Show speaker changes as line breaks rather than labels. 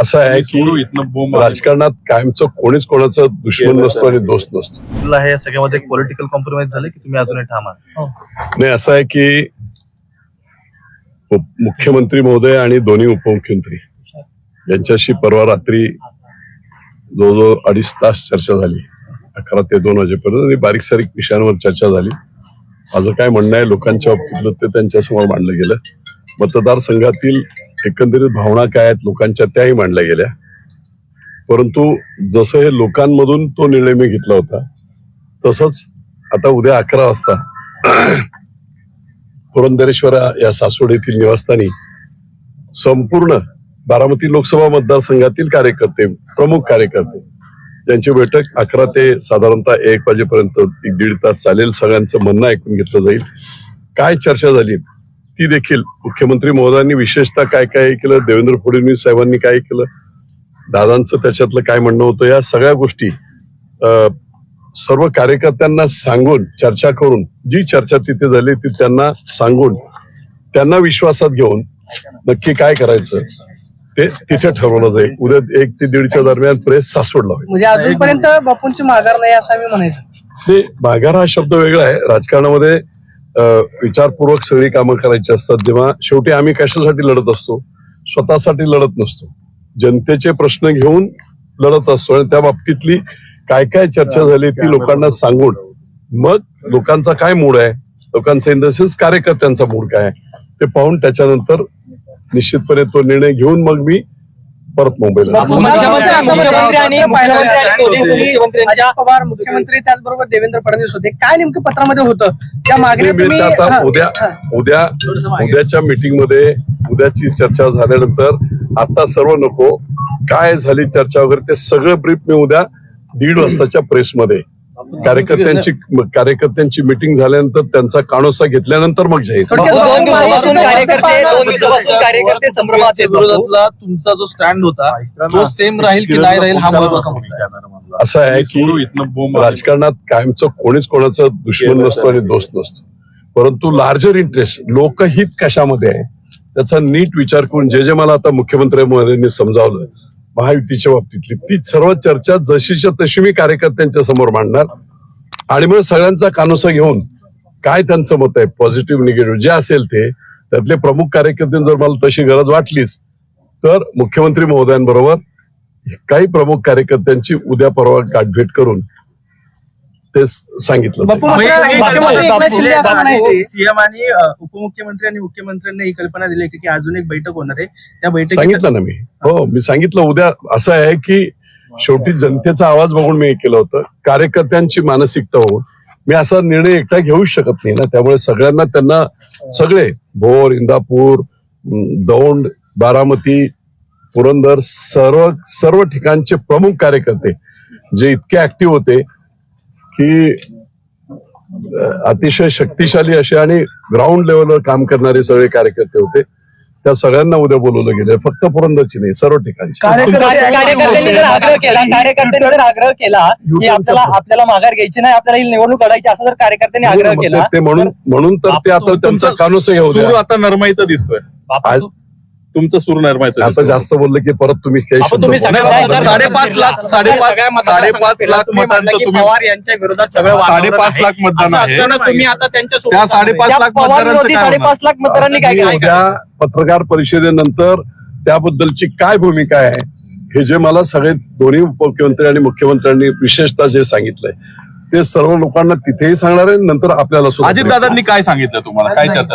असं आहे की राजकारणात कायमचं कोणीच कोणाचं दुश्मन नसतो आणि दोस्त नसतो.
तुला हे सगळ्यामध्ये एक पॉलिटिकल कॉम्प्रोमाइज झाले की तुम्ही अजूनही ठाम आहात?
नाही असं आहे की मुख्यमंत्री महोदय आणि दोन्ही उपमुख्यमंत्री यांच्याशी परवा रात्री जवळजवळ अडीच तास चर्चा झाली. अकरा ते दोन वाजेपर्यंत आणि बारीक सारीक विषयांवर चर्चा झाली. माझं काय म्हणणं आहे लोकांच्या बाबतीतलं ते त्यांच्यासमोर मांडलं गेलं. मतदारसंघातील एकंदरीत भावना काय आहेत लोकांच्या त्याही मांडल्या गेल्या. परंतु जसं हे लोकांमधून तो निर्णय मी घेतला होता तसंच आता उद्या अकरा वाजता पुरंदरेश्वरा या सासवड येथील निवासस्थानी संपूर्ण बारामती लोकसभा मतदारसंघातील कार्यकर्ते प्रमुख कार्यकर्ते त्यांची बैठक अकरा ते साधारणतः एक वाजेपर्यंत एक दीड तास चालेल सगळ्यांचं म्हणणं ऐकून घेतलं जाईल. काय चर्चा झाली? ती देखील मुख्यमंत्री महोदयांनी विशेषतः काय काय केलं? देवेंद्र फडणवीस साहेबांनी काय केलं? दादांचं त्याच्यातलं काय म्हणणं होतं? या सगळ्या गोष्टी सर्व कार्यकर्त्यांना सांगून चर्चा करून जी चर्चा तिथे झाली ती त्यांना सांगून त्यांना विश्वासात घेऊन नक्की काय करायचं ते तिथे ठरवलं जाईल. उद्या एक ते दीडच्या दरम्यान प्रेस सासवडला होईल.
म्हणजे अजूनपर्यंत बापूंची माघार नाही असं आम्ही म्हणायचं.
ते माघार हा शब्द वेगळा आहे. राजकारणामध्ये विचारपूर्वक सगळी कामं करायची असतात. जेव्हा शेवटी आम्ही कशासाठी लढत असतो? स्वतःसाठी लढत नसतो. जनतेचे प्रश्न घेऊन लढत असतो आणि त्या बाबतीतली काय काय चर्चा झाली ती लोकांना सांगून. मग लोकांचा काय मूड आहे? लोकांचा इन द सेन्स कार्यकर्त्यांचा मूड काय आहे? ते पाहून त्याच्यानंतर निश्चितपणे तो निर्णय घेऊन मग मी परत मुंबईला.
मुख्यमंत्री- अजित पवार त्याचबरोबर देवेंद्र फडणवीस होते. काय नेमकं पत्रामध्ये होतं? त्या मागण्या
मी- मी
तुम्ही
आता.
हा,
उद्या. उद्या उद्याच्या मीटिंगमध्ये उद्याची चर्चा झाल्यानंतर आता सर्व नको. काय झाली चर्चा वगैरे ते सगळं ब्रीफ मी उद्या दीड वाजताच्या प्रेसमध्ये. कार्यकर्त्यांची कार्यकर्त्यांची मिटिंग झाल्यानंतर त्यांचा कानोसा घेतल्यानंतर मग
संभ्रमात आहेत बापू.
विरोधातला तुमचा जो स्टँड होता तो सेम राहील की नाही राहील हा महत्त्वाचा मुद्दा आहे.
असं आहे की राजकारणात कायमचं कोणीच कोणाचं दुश्मन नसतो आणि दोस्त नसतो. परंतु लार्जर इंटरेस्ट लोकहित कशामध्ये आहे त्याचा नीट विचार करून जे जे मला आता मुख्यमंत्री महोदयांनी समजावलं महायुतीच्या बाबतीतली. ती सर्व चर्चा जशीच्या तशी मी कार्यकर्त्यांच्या समोर मांडणार. आणि मग सगळ्यांचा कानोसा घेऊन काय त्यांचं मत आहे? पॉझिटिव्ह निगेटिव्ह जे असेल ते त्यातले प्रमुख कार्यकर्ते जर मला तशी गरज वाटलीच तर मुख्यमंत्री महोदयांबरोबर काही प्रमुख कार्यकर्त्यांची उद्या परवा गाठभेट करून ते सांगितलं जाईल.
बापू मात्र मुख्यमंत्री एकनाथ शिंदे असं म्हणायचे.
सीएम आणि उपमुख्यमंत्री आणि मुख्यमंत्र्यांनी ही कल्पना दिली की अजून एक बैठक होणार आहे. त्या बैठकीत
सांगितलं ना मी. हो मी सांगितलं. उद्या असं आहे की शेवटी जनतेचा आवाज बघून मी हे केलं होतं. कार्यकर्त्यांची मानसिकता होऊन. मी असा निर्णय एकटा घेऊच शकत नाही ना. त्यामुळे सगळ्यांना त्यांना सगळे भोर इंदापूर दौंड बारामती पुरंदर सर्व सर्व ठिकाणचे प्रमुख कार्यकर्ते जे इतके ऍक्टिव्ह होते की अतिशय शक्तिशाली असे आणि ग्राउंड लेवलवर काम करणारे सगळे कार्यकर्ते होते. त्या सगळ्यांना उद्या बोलवलं गेलं फक्त पुरंदरची नाही सर्व ठिकाणची.
कार्यकर्त्यांनी जर आग्रह केला कार्यकर्त्यांनी जर आग्रह केला की आपल्याला आपल्याला माघार घ्यायची नाही आपल्याला ही निवडणूक लढायची असं जर कार्यकर्त्यांनी आग्रह केला
ते- म्हणून म्हणून तर ते आता त्यांचा कानूस घेऊ द्या.
आता नरमाईचा दिसतोय. तुमचं सूर नरमाईचा
आता जास्त बोललं की परत तुम्ही काही
आपण
शब्द
तुम्ही
बोला.
सगळ्या
नाही,
मतदार-
नाही,
साडेपाच लाख साडेपाच साडेपाच लाख मतांचं तुम्ही
पवार यांच्या विरोधात सगळं वातावरण
साडेपाच
आहे.
लाख मतदान
असं
आहे.
असताना तुम्ही आता त्यांच्या
त्या साडेपाच
त्या
लाख
पवार
मतदारांचं
विरोधी
काय होणार?
साडेपाच लाख मतदारांनी काय
तुम्ही
केलं
उद्या पत्रकार परिषदेनंतर त्याबद्दलची काय भूमिका आहे हे जे मला सगळे दोन्ही उपमुख्यमंत्री आणि मुख्यमंत्र्यांनी विशेषतः जे सांगितलंय ते सर्व लोकांना तिथेही सांगणार आहे नंतर आपल्याला सुद्धा
अजितदादांनी काय सांगितलं तुम्हाला काय चर्चा